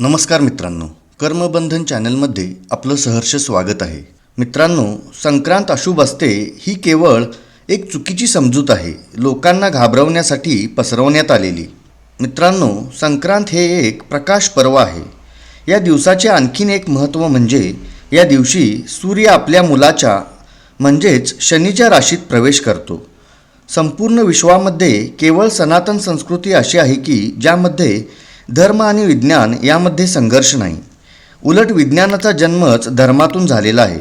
नमस्कार मित्रांनो. कर्मबंधन चॅनलमध्ये आपलं सहर्ष स्वागत आहे. मित्रांनो संक्रांत अशुभ असते ही केवळ एक चुकीची समजूत आहे. लोकांना घाबरवण्यासाठी पसरवण्यात आलेली. मित्रांनो संक्रांत हे एक प्रकाश पर्व आहे. या दिवसाचे आणखीन एक महत्त्व म्हणजे या दिवशी सूर्य आपल्या मुलाच्या म्हणजेच शनीच्या राशीत प्रवेश करतो. संपूर्ण विश्वामध्ये केवळ सनातन संस्कृती अशी आहे की ज्यामध्ये धर्म आणि विज्ञान यामध्ये संघर्ष नाही. उलट विज्ञानाचा जन्मच धर्मातून झालेला आहे.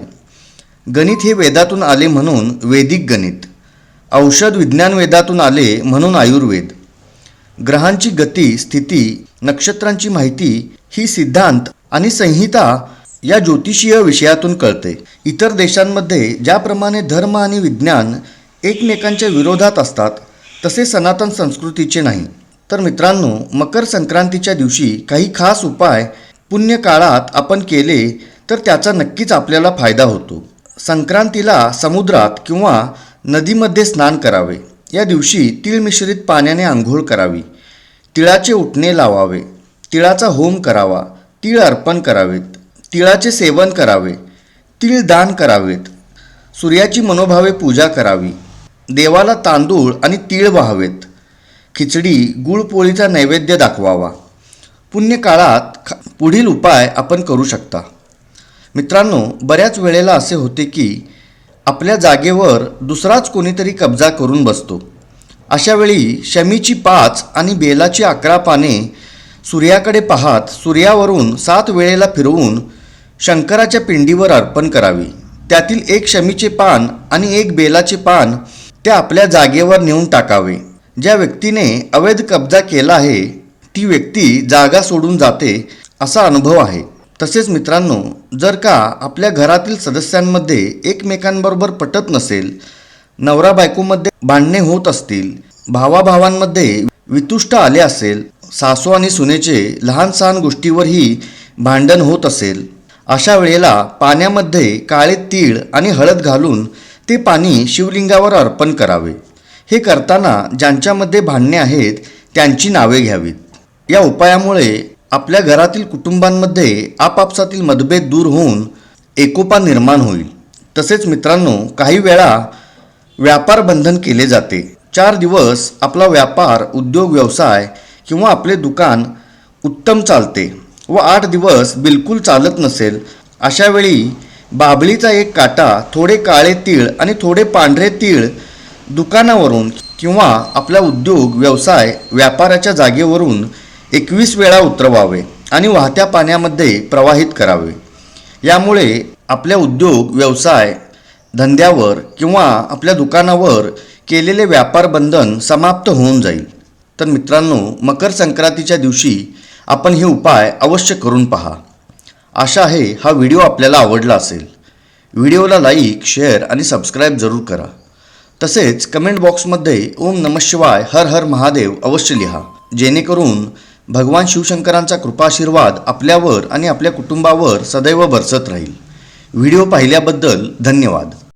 गणित हे वेदातून आले म्हणून वेदिक गणित. औषध विज्ञान वेदातून आले म्हणून आयुर्वेद. ग्रहांची गती स्थिती नक्षत्रांची माहिती ही सिद्धांत आणि संहिता या ज्योतिषीय विषयातून कळते. इतर देशांमध्ये ज्याप्रमाणे धर्म आणि विज्ञान एकमेकांच्या विरोधात असतात तसे सनातन संस्कृतीचे नाही. तर मित्रांनो मकर संक्रांतीच्या दिवशी काही खास उपाय पुण्य काळात आपण केले तर त्याचा नक्कीच आपल्याला फायदा होतो. संक्रांतीला समुद्रात किंवा नदीमध्ये स्नान करावे. या दिवशी तिळ मिश्रित पाण्याने आंघोळ करावी. तिळाचे उठणे लावावे. तिळाचा होम करावा. तिळ अर्पण करावेत. तिळाचे सेवन करावे. तिळ दान करावेत. सूर्याची मनोभावे पूजा करावी. देवाला तांदूळ आणि तीळ व्हावेत. खिचडी गुळपोळीचा नैवेद्य दाखवावा. पुण्यकाळात ख पुढील उपाय आपण करू शकता. मित्रांनो बऱ्याच वेळेला असे होते की आपल्या जागेवर दुसराच कोणीतरी कब्जा करून बसतो. अशावेळी शमीची पाच आणि बेलाची अकरा पाने सूर्याकडे पाहत सूर्यावरून सात वेळेला फिरवून शंकराच्या पिंडीवर अर्पण करावी. त्यातील एक शमीचे पान आणि एक बेलाचे पान ते आपल्या जागेवर नेऊन टाकावे. ज्या व्यक्तीने अवैध कब्जा केला आहे ती व्यक्ती जागा सोडून जाते असा अनुभव आहे. तसेच मित्रांनो जर का आपल्या घरातील सदस्यांमध्ये एकमेकांबरोबर पटत नसेल नवरा बायकोमध्ये भांडणे होत असतील भावाभावांमध्ये वितुष्ट आले असेल सासू आणि सुनेचे लहान सहान गोष्टीवरही भांडण होत असेल अशा वेळेला पाण्यामध्ये काळे तीळ आणि हळद घालून ते पाणी शिवलिंगावर अर्पण करावे. हे करताना ज्यांच्यामध्ये भांडणे आहेत त्यांची नावे घ्यावीत. या उपायामुळे आपल्या घरातील कुटुंबांमध्ये आपापसातील मतभेद दूर होऊन एकोपा निर्माण होईल. तसेच मित्रांनो काही वेळा व्यापार बंधन केले जाते. चार दिवस आपला व्यापार उद्योग व्यवसाय किंवा आपले दुकान उत्तम चालते व आठ दिवस बिलकुल चालत नसेल अशावेळी बाबळीचा एक काटा थोडे काळे तीळ आणि थोडे पांढरे तीळ दुकानावरून किंवा आपला उद्योग व्यवसाय व्यापाराच्या जागेवरून एकवीस वेळा उतरवावे आणि वाहत्या पाण्यामध्ये प्रवाहित करावे. यामुळे आपल्या उद्योग व्यवसाय धंद्यावर किंवा आपल्या दुकानावर केलेले व्यापार बंधन समाप्त होऊन जाईल. तर मित्रांनो मकर संक्रांतीच्या दिवशी आपण हे उपाय अवश्य करून पहा. आशा आहे हा व्हिडिओ आपल्याला आवडला असेल. व्हिडिओला लाईक शेअर आणि सबस्क्राईब जरूर करा. तसेच कमेंट बॉक्समध्ये ओम नम शिवाय हर हर महादेव अवश्य लिहा. जेणेकरून भगवान शिवशंकरांचा कृपाशीर्वाद आपल्यावर आणि आपल्या कुटुंबावर सदैव बरसत राहील. व्हिडिओ पाहिल्याबद्दल धन्यवाद.